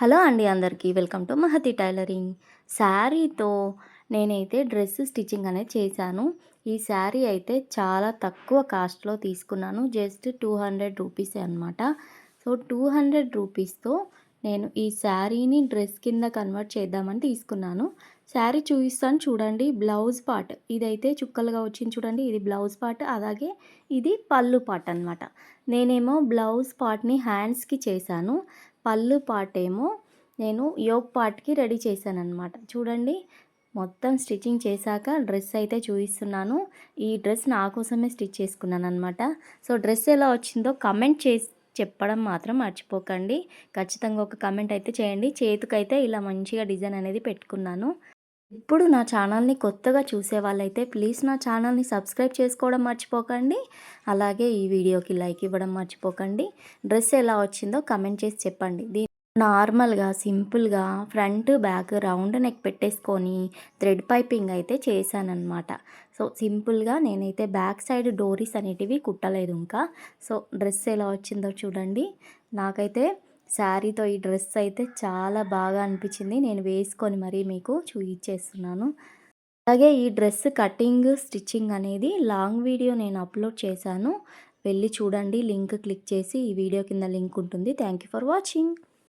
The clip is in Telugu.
హలో అండి అందరికీ వెల్కమ్ టు మహతి టైలరింగ్. శారీతో నేనైతే డ్రెస్ స్టిచ్చింగ్ అనేది చేశాను. ఈ శారీ అయితే చాలా తక్కువ కాస్ట్లో తీసుకున్నాను. జస్ట్ టూ హండ్రెడ్ రూపీసే అనమాట సో టూ హండ్రెడ్ రూపీస్తో నేను ఈ శారీని డ్రెస్ కింద కన్వర్ట్ చేద్దామని తీసుకున్నాను. శారీ చూపిస్తాను చూడండి బ్లౌజ్ పార్ట్. ఇదైతే చుక్కలుగా వచ్చింది చూడండి ఇది బ్లౌజ్ పార్ట్ అలాగే ఇది పళ్ళు పార్ట్ అనమాట నేనేమో బ్లౌజ్ పార్ట్ని హ్యాండ్స్కి చేశాను. పళ్ళు పార్ట్ ఏమో నేను యోగ్ పార్ట్కి రెడీ చేశాను అనమాట చూడండి మొత్తం స్టిచ్చింగ్ చేశాక డ్రెస్ అయితే చూపిస్తున్నాను. ఈ డ్రెస్ నా కోసమే స్టిచ్ చేసుకున్నాను అనమాట సో డ్రెస్ ఎలా వచ్చిందో కమెంట్ చేసి చెప్పడం మాత్రం మర్చిపోకండి. ఖచ్చితంగా ఒక కమెంట్ అయితే చేయండి. చేతికైతే ఇలా మంచిగా డిజైన్ అనేది పెట్టుకున్నాను. ఇప్పుడు నా ఛానల్ని కొత్తగా చూసే వాళ్ళైతే ప్లీజ్ నా ఛానల్ని సబ్స్క్రైబ్ చేసుకోవడం మర్చిపోకండి. అలాగే ఈ వీడియోకి లైక్ ఇవ్వడం మర్చిపోకండి. డ్రెస్ ఎలా వచ్చిందో కమెంట్ చేసి చెప్పండి. నార్మల్గా సింపుల్గా ఫ్రంట్ బ్యాక్ రౌండ్ నెక్ పెట్టేసుకొని థ్రెడ్ పైపింగ్ అయితే చేశానమాట సో సింపుల్గా నేనైతే బ్యాక్ సైడ్ డోరీస్ అనేటివి కుట్టలేదు ఇంకా. సో డ్రెస్ ఎలా వచ్చిందో చూడండి. నాకైతే శారీతో ఈ డ్రెస్ అయితే చాలా బాగా అనిపించింది. నేను వేసుకొని మరీ మీకు చూపించేస్తున్నాను అలాగే ఈ డ్రెస్ కటింగ్ స్టిచ్చింగ్ అనేది లాంగ్ వీడియో నేను అప్లోడ్ చేశాను. వెళ్ళి చూడండి లింక్ క్లిక్ చేసి ఈ వీడియో కింద లింక్ ఉంటుంది. Thank you for watching.